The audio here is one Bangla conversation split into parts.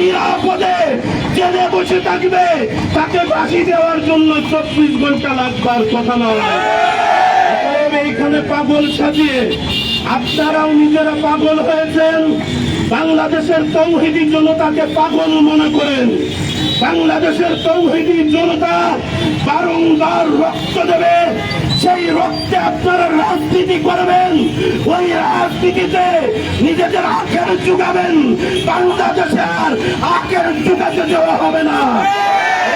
নিরাপদে জেলে বসে থাকবে। তাকে ফাঁসি দেওয়ার জন্য চব্বিশ ঘণ্টা লাগবার কথা নয়। এইখানে পাগল সাজিয়ে আপনারাও নিজেরা পাগল হয়েছেন। বাংলাদেশের তৌহিদি জনতাকে পাগল মনে করেন। বাংলাদেশের তৌহিদি জনতা বারংবার রক্ত দেবে। সেই রক্তে আপনারা রাজনীতি করবেন। ওই রাজনীতিতে নিজেদের আখের যুগাবেন বাংলাদেশে আর আখের যুগাতে দেওয়া হবে না।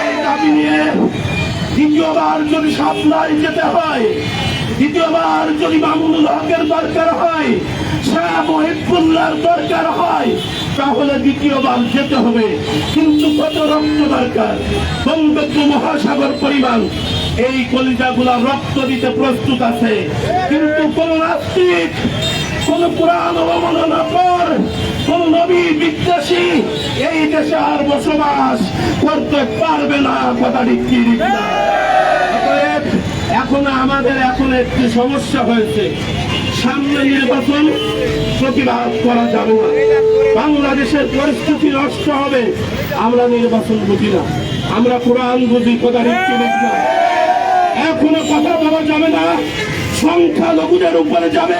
এই দাবি নিয়ে দ্বিতীয়বার যদি সাপ্লাই যেতে হয়, দ্বিতীয়বার যদি মামুনুল হকের দরকার হয়, শাহ মহিবুল্লাহর দরকার হয় তাহলে দ্বিতীয়বার যেতে হবে। কিন্তু কত রক্ত দরকার? বঙ্গবন্ধু মহাসাগর পরিমাণ। এই কলিজাগুলা রক্ত দিতে প্রস্তুত আছে। কিন্তু কোন নাস্তিক কোন পুরাণ অবমাননা পর কোন নবী বিদ্বেষী এই দেশে আর বসবাস করতে পারবে না কথাটি কি এখন আমাদের এখন একটি সমস্যা হয়েছে। সামনে নির্বাচন প্রতিবাদ করা যাবে না। বাংলাদেশের পরিস্থিতি নষ্ট হবে। আমরা নির্বাচন বুঝি না। আমরা কোরআন বুঝি কোথায় না। এখনও কথা বলা যাবে না। সংখ্যালঘুদের উপরে যাবে।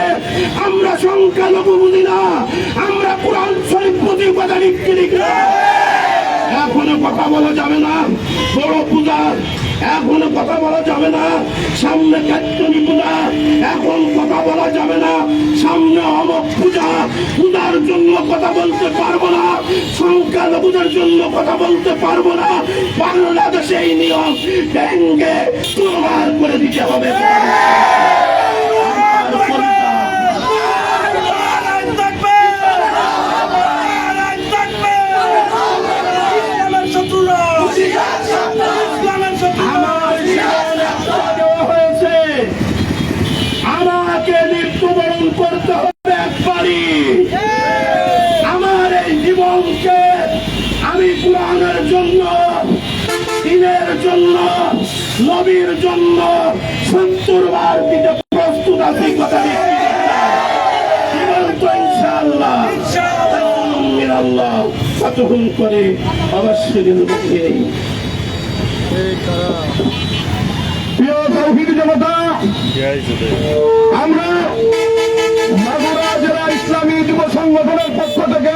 আমরা সংখ্যালঘু বুঝি না। আমরা কোরআন শরীফ বুঝি কথা লিখি না। এখনও কথা বলা যাবে না। বড় পূজা, এখনও কথা বলা যাবে না। সামনে কাত্তনি পূজা, এখন কথা বলা যাবে না। সামনে অমক পূজা, পূজার জন্য কথা বলতে পারব না। সংখ্যালঘুদের জন্য কথা বলতে পারব না। বাংলাদেশে এই নিয়ম ভেঙ্গে চুরমার করে দিতে হবে আর পরিচয় আমার জীবন একটা দেওয়া হয়েছে আমাকে মৃত্যুবরণ করতে হবে একবারই আমার এই জীবনকে আমি কোরআনের জন্য দিনের জন্য, নবীর জন্য সত্তর বার দিতে প্রস্তুত আছি কথা করে জনতা, আমরা মাগুরা জেলা ইসলামী যুব সংগঠনের পক্ষ থেকে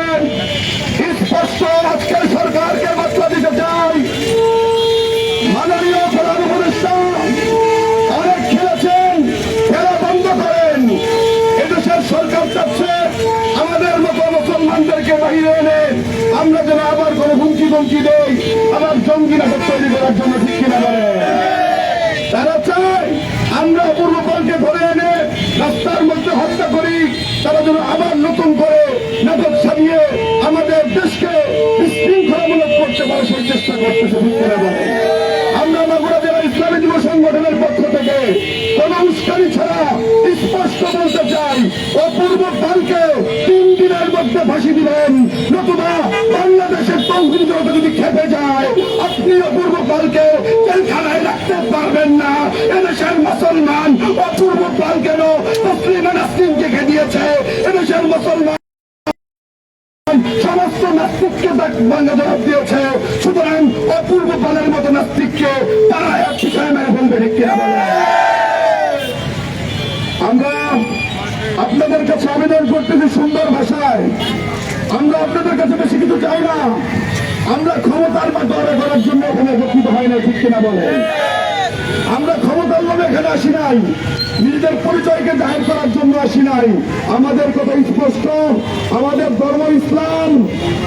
কোনো ধমকি দেই আবার জঙ্গি নাটক তৈরি করার জন্য ঠিক কিনা বলেন তারা চায় আমরা পূর্বপালকে ধরে এনে রাস্তার মধ্যে হত্যা করি, তারা যেন আবার নতুন করে নাটক সাজিয়ে আমাদের দেশকে বিশৃঙ্খলামূলক করতে পারে সেই চেষ্টা করতেছে বিজ্ঞানা বলে। আমরা মাগুরা জেলা ইসলামী যুব সংগঠনের পক্ষ থেকে কোন উস্কানি ছাড়া স্পষ্ট বলতে চাই, অপূর্ব দিবেন নতুবা বাংলাদেশের তৌহিদ জনতা যদি খেপে যায়, আপনি অপূর্ব পালকে জেলখানায় রাখতে পারবেন না। এদেশের মুসলমান অপূর্ব পাল কেন তসলিমা নাসরিনকে দিয়েছে? এদেশের মুসলমান সমস্ত নাস্তিককে বাংলা জবাব দিয়েছে। সুতরাং অপূর্ব পালের মতো নাস্তিককে তারা এক বিষয়ে মেরে ফেলবে আমরা আপনাদের কাছে আবেদন করতেছি সুন্দর ভাষায়। আমরা আপনাদের কাছে বেশি কিছু চাই না। আমরা ক্ষমতার মাধ্যমে করার জন্য এখানে উপস্থিত হয় না ঠিক কিনা বলে আমরা ক্ষমতার লোভে এখানে আসি নাই। নিজেদের পরিচয়কে জাহির করার জন্য আসি নাই। আমাদের কথা স্পষ্ট। আমাদের ধর্ম ইসলাম,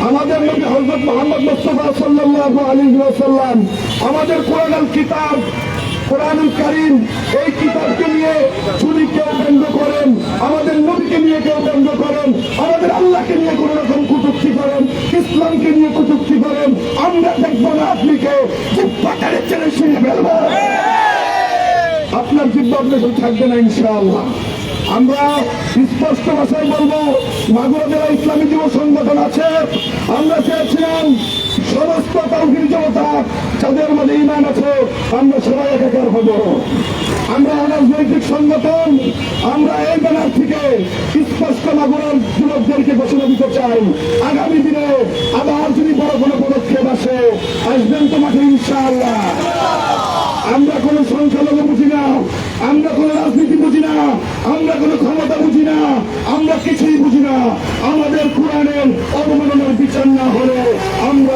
আমাদের নবী হজরত মোহাম্মদ মুস্তফা সাল্লাহ আলী সাল্লাম আমাদের কোরআন কিতাব কোরআনুল এই কিতাবকে নিয়ে চুরি কেউ ব্যঙ্গ করেন, আমাদের নবীকে নিয়ে কেউ ব্যঙ্গ করেন, আমাদের আল্লাহকে নিয়ে কোন রকম কুটুক্তি করেন, ইসলামকে নিয়ে কুটুক্তি করেন, আমরা দেখব না আপনি কে? জিব্বাটারে ছেড়ে শুনে ফেলব। আপনার জিব্বা আপনার থাকবে না, ইনশাআল্লাহ। আমরা স্পষ্ট ভাষায় বলব, মাগুরা জেলা ইসলামী যুব সংগঠন আছে। আমরা চেয়েছিলাম সমস্ত তৌহির জনতা, যাদের মাঝে ইমান আছে, আমরা সবাই একাকার হব। আমরা রাজনৈতিক সংগঠন, আমরা এই ব্যানার থেকে স্পষ্ট মাগুরার যুবকদেরকে ঘোষণা দিতে চাই। আগামী দিনে আবার যদি বড় কোনো পদক্ষেপ আসে, আসবেন তো মাঠে ইনশাআল্লাহ। আমরা কোনো সংখ্যালঘু বুঝি না, আমরা কোনো রাজনীতি বুঝি না, আমরা কোনো ক্ষমতা বুঝি না, আমরা কিছুই বুঝি না। আমাদের কোরআনের অবমাননার বিচার না হলে আমরা